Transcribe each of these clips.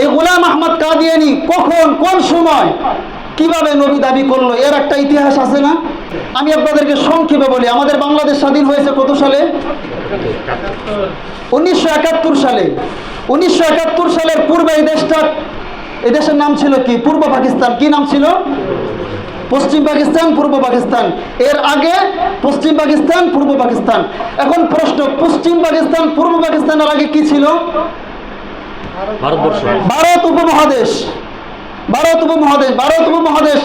এই গোলাম আহমদ কাদিয়ানি কখন, কোন সময়, কীভাবে নবী দাবি করল? এর একটা ইতিহাস আছে না? আমি আপনাদেরকে সংক্ষেপে বলি, আমাদের বাংলাদেশ স্বাধীন হয়েছে কত সালে? উনিশশো একাত্তর সালে। উনিশশো একাত্তর সালের পূর্বে এই দেশটা, এই দেশের নাম ছিল কি? পূর্ব পাকিস্তান। কি নাম ছিল? পশ্চিম পাকিস্তান, পূর্ব পাকিস্তান। এর আগে পশ্চিম পাকিস্তান, পূর্ব পাকিস্তান। এখন প্রশ্ন, পশ্চিম পাকিস্তান, পূর্ব পাকিস্তানের আগে কি ছিল? ভারত উপমহাদেশ। ভারত উপমহাদেশ ভারত উপমহাদেশ।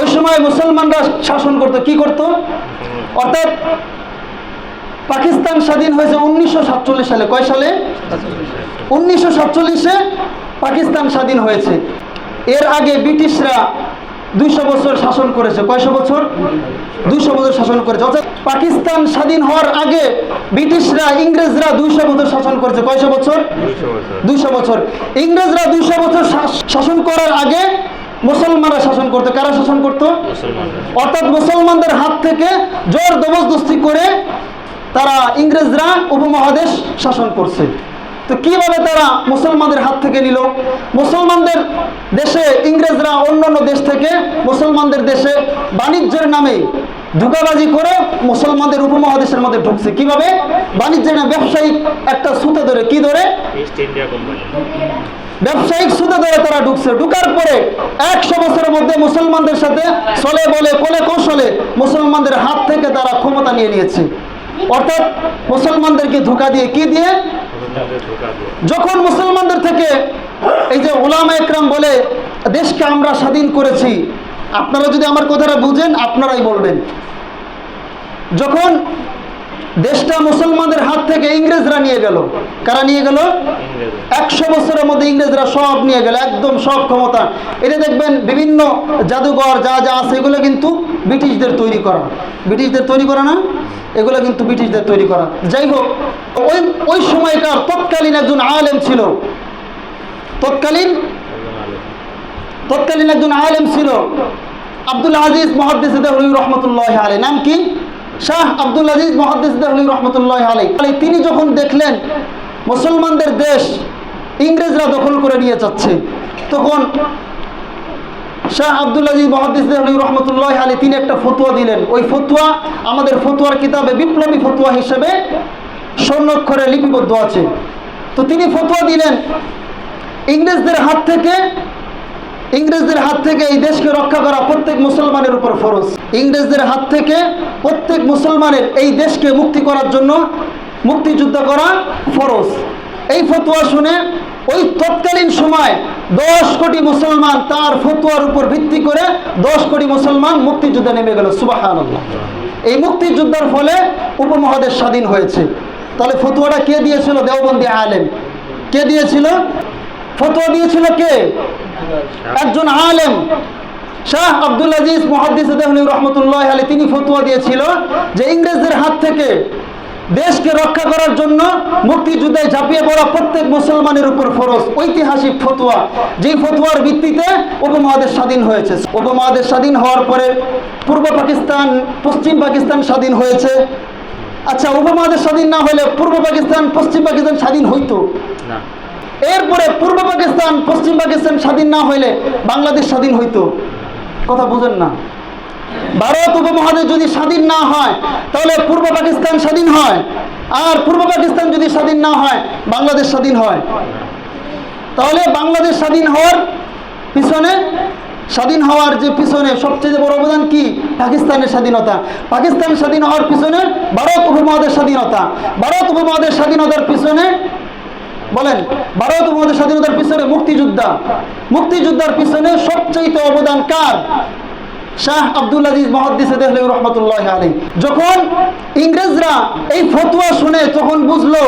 ওই সময় মুসলমানরা শাসন করতো, কি করত? অর্থাৎ পাকিস্তান স্বাধীন হয়েছে উনিশশো সাতচল্লিশ সালে। কয় সালে? উনিশশো সাতচল্লিশে পাকিস্তান স্বাধীন হয়েছে। এর আগে ব্রিটিশরা দুইশো বছর শাসন করেছে। কয়শো বছর? দুইশো বছর শাসন করেছে। অর্থাৎ পাকিস্তান স্বাধীন হওয়ার আগে ব্রিটিশরা ইংরেজরা দুইশো বছর শাসন করেছে। কয়শো বছর? দুইশো বছর। ইংরেজরা দুইশো বছর শাস- শাসন করার আগে মুসলমানরা শাসন করতো। কারা শাসন করতো? অর্থাৎ মুসলমানদের হাত থেকে জোর জবরদস্তি করে তারা ইংরেজরা উপমহাদেশ শাসন করছে। তো কীভাবে তারা মুসলমানদের হাত থেকে নিল? মুসলমানদের দেশে ইংরেজরা অন্যান্য দেশ থেকে মুসলমানদের দেশে বাণিজ্যের নামে ধোকাবাজি করে মুসলমানদের উপমহাদেশের মধ্যে ঢুকছে। কীভাবে? বাণিজ্যের নামে ব্যবসায়িক একটা সুতা ধরে কি ধরে? ব্যবসায়িক সুদে ধরে তারা ঢুকছে। ঢুকার পরে একশো বছরের মধ্যে মুসলমানদের সাথে চলে বলে কোলে কৌশলে মুসলমানদের হাত থেকে তারা ক্ষমতা নিয়ে নিয়েছে। অর্থাৎ মুসলমানদেরকে ধোকা দিয়ে কি দিয়ে? যখন মুসলমানদের থেকে এই যে ওলামা একরাম বলে, দেশকে আমরা স্বাধীন করেছি। আপনারা যদি আমার কথাটা বুঝেন, আপনারাই বলবেন। যখন দেশটা মুসলমানদের হাত থেকে ইংরেজরা নিয়ে গেল। কারা নিয়ে গেল? একশো বছরের মধ্যে ইংরেজরা সব নিয়ে গেল, একদম সব ক্ষমতা। এটা দেখবেন বিভিন্ন জাদুঘর যা যা আছে, এগুলো কিন্তু ব্রিটিশদের তৈরি করা। ব্রিটিশদের তৈরি করা না? এগুলো কিন্তু ব্রিটিশদের তৈরি করা। যাই হোক, ওই ওই সময়কার তৎকালীন একজন আলেম ছিল। তৎকালীন? তৎকালীন একজন আলেম ছিল। আব্দুল আজিজ মহাদ্দিস দেহলি রহমতুল্লাহ আলী নাম কি? শাহ আব্দুল আজিজ মহাদ্দিস দেহলি রহমতুল্লাহ আলী তিনি যখন দেখলেন মুসলমানদের দেশ ইংরেজরা দখল করে নিয়ে যাচ্ছে, তখন শাহ আব্দুল আজিজ মহাদ্দিস দেহলি রহমতুল্লাহ আলী তিনি একটা ফতুয়া দিলেন। ওই ফতুয়া আমাদের ফতুয়ার কিতাবে বিপ্লবী ফতুয়া হিসেবে স্বর্ণক্ষরে লিপিবদ্ধ আছে। তো তিনি ফতুয়া দিলেন। ইংরেজদের হাত থেকে ইংরেজদের হাত থেকে এই দেশকে রক্ষা করা প্রত্যেক মুসলমানের উপর ফরজ। ইংরেজদের হাত থেকে প্রত্যেক মুসলমানের এই দেশকে মুক্তি করার জন্য মুক্তিযুদ্ধ করা ফরজ। এই ফতোয়া শুনে ওই তৎকালীন সময় দশ কোটি মুসলমান তার ফতোয়ার উপর ভিত্তি করে দশ কোটি মুসলমান মুক্তিযুদ্ধে নেমে গেল সুবাহান এই মুক্তিযুদ্ধের ফলে উপমহাদেশ স্বাধীন হয়েছে। তাহলে ফতুয়াটা কে দিয়েছিল? দেওবন্দি আলেম। কে দিয়েছিল? ফতোয়া দিয়েছিল কে? একজন আলেম, শাহ আব্দুল আজিজ মহাদ্দিস দেহলি রহমতুল্লাহ আলী তিনি ফতুয়া দিয়েছিল যে ইংরেজদের হাত থেকে দেশকে রক্ষা করার জন্য মুক্তিযুদ্ধে ঝাঁপিয়ে পড়া প্রত্যেক মুসলমানের উপর ফরজ, ঐতিহাসিক ফতুয়া। যেই ফতুয়ার ভিত্তিতে উপমহাদেশ স্বাধীন হয়েছে। উপমহাদেশ স্বাধীন হওয়ার পরে পূর্ব পাকিস্তান, পশ্চিম পাকিস্তান স্বাধীন হয়েছে। আচ্ছা উপমহাদেশ স্বাধীন না হলে পূর্ব পাকিস্তান, পশ্চিম পাকিস্তান স্বাধীন হইতো? না। এরপরে পূর্ব পাকিস্তান, পশ্চিম পাকিস্তান স্বাধীন না হইলে বাংলাদেশ স্বাধীন হইতো। কথা বুঝেন না। ভারত উপমহাদেশ যদি স্বাধীন না হয়, তাহলে পূর্ব পাকিস্তান স্বাধীন হয়। আর পূর্ব পাকিস্তান যদি স্বাধীন না হয়, বাংলাদেশ স্বাধীন হয়। তাহলে বাংলাদেশ স্বাধীন হওয়ার পিছনে, স্বাধীন হওয়ার যে পিছনে সবচেয়ে বড় অবদান কি? পাকিস্তানের স্বাধীনতা। পাকিস্তান স্বাধীন হওয়ার পিছনে ভারত উপমহাদেশ স্বাধীনতা। ভারত উপমহাদেশ স্বাধীনতার পিছনে বলেন, ভারত উপমহাদেশ স্বাধীনতার পিছনে মুক্তিযোদ্ধা। মুক্তিযোদ্ধার পিছনে সবচেয়ে অবদান কার? শাহ আব্দুল আজিজ মহাদ্দিস দেহলি রহমতুল্লাহ আলী যখন ইংরেজরা এই ফতুয়া শুনে তখন বুঝলো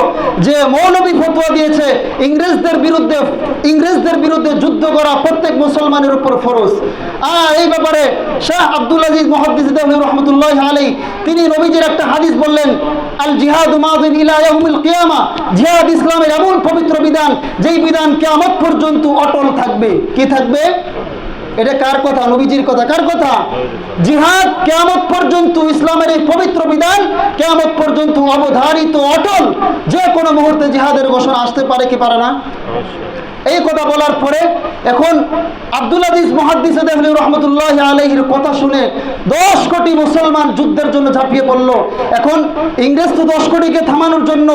যে মৌলবী ফতুয়া দিয়েছে, ইংরেজদের বিরুদ্ধে ইংরেজদের বিরুদ্ধে যুদ্ধ করা প্রত্যেক মুসলমানের উপর ফরজ। আর এই ব্যাপারে শাহ আব্দুল আজিজ মহাদ্দিস দেহলি রহমতুল্লাহ আলী তিনি নবীজির একটা হাদিস বললেন, আল জিহাদ মাদিন ইলা ইয়াউমিল কিয়ামা। জিহাদ ইসলামের এমন পবিত্র বিধান, যেই বিধান কিয়ামত পর্যন্ত অটল থাকবে। কি থাকবে? এটা কার কথা? নবীজির কথা। কার কথা? জিহাদ কেয়ামত পর্যন্ত ইসলামের এই পবিত্র বিধান কেয়ামত পর্যন্ত অবধারিত, অটল। যে কোনো মুহূর্তে জিহাদের ঘোষণা আসতে পারে কি পারে না? এই কথা বলার পরে এখন আব্দুল আজিজ মহাদ্দিস রহমতুল্লাহ আলহির কথা শুনে দশ কোটি মুসলমান যুদ্ধের জন্য ঝাঁপিয়ে পড়ল। এখন ইংরেজ তো দশ কোটিকে থামানোর জন্য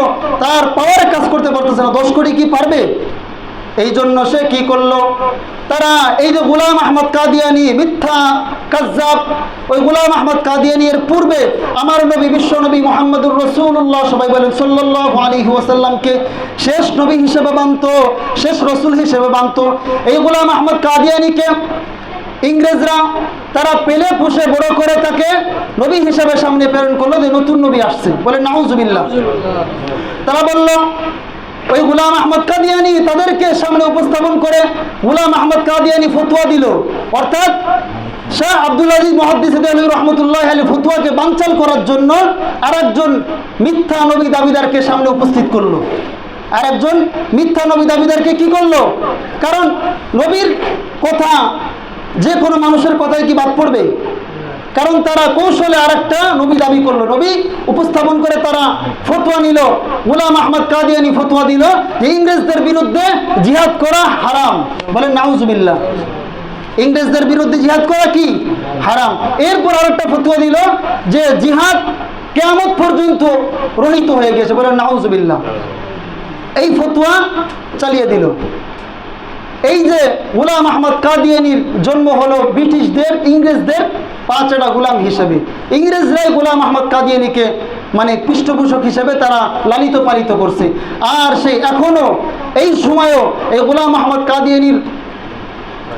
তার পাওয়ার কাজ করতে পারতেছে না। দশ কোটি কি পারবে? এই জন্য সে কি করল? তারা এই যে গুলাম আহমদ কাদিয়ানি, মিথ্যা, কাজ্জাব, ওই গুলাম আহমদ কাদিয়ানি এর পূর্বে আমার নবী, বিশ্ব নবী মোহাম্মদুর রসুল্লাহ সবাই বলেন সাল্লাহ আলী ওয়াসাল্লামকে শেষ নবী হিসেবে মানত, শেষ রসুল হিসেবে মানত। এই গুলাম আহমদ কাদিয়ানিকে ইংরেজরা তারা পেলে পুষে বড় করে তাকে নবী হিসেবে সামনে প্রেরণ করল যে নতুন নবী আসছে। বলে, নাউজুবিল্লাহ। তারা বলল ওই গুলাম আহমদ কাদিয়ানি তাদেরকে সামনে উপস্থাপন করে গুলাম আহমদ কাদিয়ানি ফতুয়া দিল। অর্থাৎ শাহ আব্দুল আজিজ মহাদ্দিস আলী রহমতুল্লাহ আলী ফতুয়াকে বানচাল করার জন্য আরেকজন মিথ্যা নবী দাবিদারকে সামনে উপস্থিত করল। আর একজন মিথ্যা নবী দাবিদারকে কি করল? কারণ নবীর কথা, যে কোনো মানুষের কথায় কি বাদ পড়বে? কারণ তারা কৌশলে আরেকটা নবী দাবি করল। নবী উপস্থাপন করে তারা ফতোয়া নিল। গুলাম আহমদ কাদিয়ানি ফতোয়া দিল যে ইংরেজদের বিরুদ্ধে জিহাদ করা হারাম। বলেন, নাউজুবিল্লাহ। ইংরেজদের বিরুদ্ধে জিহাদ করা কি? হারাম। এরপর আর একটা ফতোয়া দিল যে জিহাদ কেয়ামত পর্যন্ত রহিত হয়ে গেছে। বলেন, নাউজুবিল্লাহ। এই ফতোয়া চালিয়ে দিল। এই যে গুলাম আহমদ কাদিয়ানির জন্ম হলো ব্রিটিশদের, ইংরেজদের পাঁচটা গুলাম হিসেবে। ইংরেজরাই গুলাম আহমদ কাদিয়ানিকে মানে পৃষ্ঠপোষক হিসেবে তারা লালিত পালিত করছে। আর সেই এখনও এই সময়ও এই গুলাম আহমদ কাদিয়ানির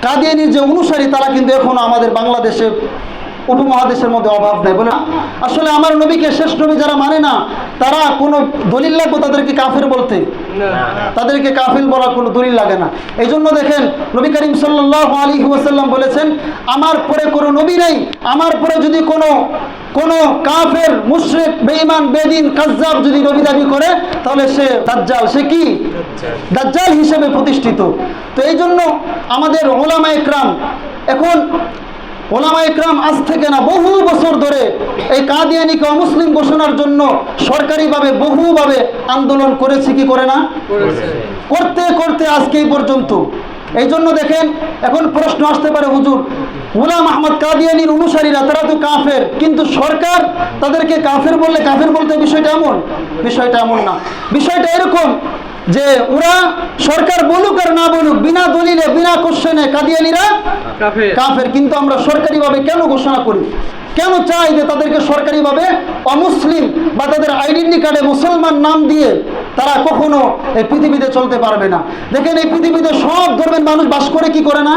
কাদিয়ানির যে অনুসারী তারা কিন্তু এখনও আমাদের বাংলাদেশে উপমহাদেশের মধ্যে অভাব নেই। বলে আসলে আমার নবীকে শেষ নবী যারা মানে না তারা কোনো দলিল লাগবে তাদেরকে কাফের বলতে? তাদেরকে কাফিল বলার কোনো দলিল লাগে না। এই জন্য দেখেন নবী করিম সাল্লাহ আলী ওয়াসাল্লাম বলেছেন আমার পরে কোনো নবী নেই আমার পরে যদি কোনো কোনো কাফের মুশরিক বেঈমান বেদিন কাজ্জাব যদি নবী দাবি করে তাহলে সে দাজ্জাল। সে কি? দাজ্জাল হিসেবে প্রতিষ্ঠিত। তো এই জন্য আমাদের ওলামা একরাম এখন ওলামা ইকরাম আজ থেকে না বহু বছর ধরে এই কাদিয়ানিকে অমুসলিম ঘোষণার জন্য সরকারিভাবে বহুভাবে আন্দোলন করেছে কি করে না? করতে করতে আজকে এই পর্যন্ত। এই জন্য দেখেন এখন প্রশ্ন আসতে পারে হুজুর গুলাম আহমদ কাদিয়ানির অনুসারীরা তারা তো কাফের কিন্তু সরকার তাদেরকে কাফের বললে কাফের বলতে বিষয়টা এমন? বিষয়টা এমন না। বিষয়টা এরকম যে ওরা সরকার বলুক আর না বলুক বিনা দলিলে বিনা কোশ্চেনে কাদিয়ানিরা কাফের। কিন্তু আমরা সরকারিভাবে কেন ঘোষণা করি? কেন চাই যে তাদেরকে সরকারিভাবে অমুসলিম বা তাদের আইডেন্টি কার্ডে মুসলমান নাম দিয়ে তারা কখনো এই পৃথিবীতে চলতে পারবে না? দেখেন এই পৃথিবীতে সব ধর্মের মানুষ বাস করে কি করে না?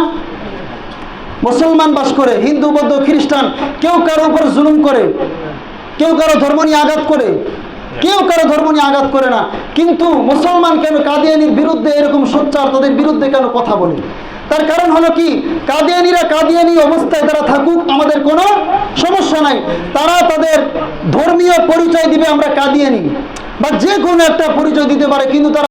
মুসলমান বাস করে হিন্দু বৌদ্ধ খ্রিস্টান কেউ কারও উপর জুলুম করে কেউ কারও ধর্ম নিয়ে আঘাত করে কেউ কারও ধর্ম নিয়ে আঘাত করে না। কিন্তু মুসলমান কেন কাদিয়ানির বিরুদ্ধে এরকম সোচ্চার তাদের বিরুদ্ধে কেন কথা বলে? তার কারণ হলো কি? কাদিয়ানিরা কাদিয়ানি অবস্থায় তারা থাকুক, আমাদের কোনো সমস্যা নাই। তারা তাদের ধর্মীয় পরিচয় দিবে আমরা কাদিয়ানি। বা যে কোনো একটা পরিচয় দিতে পারে, কিন্তু তারা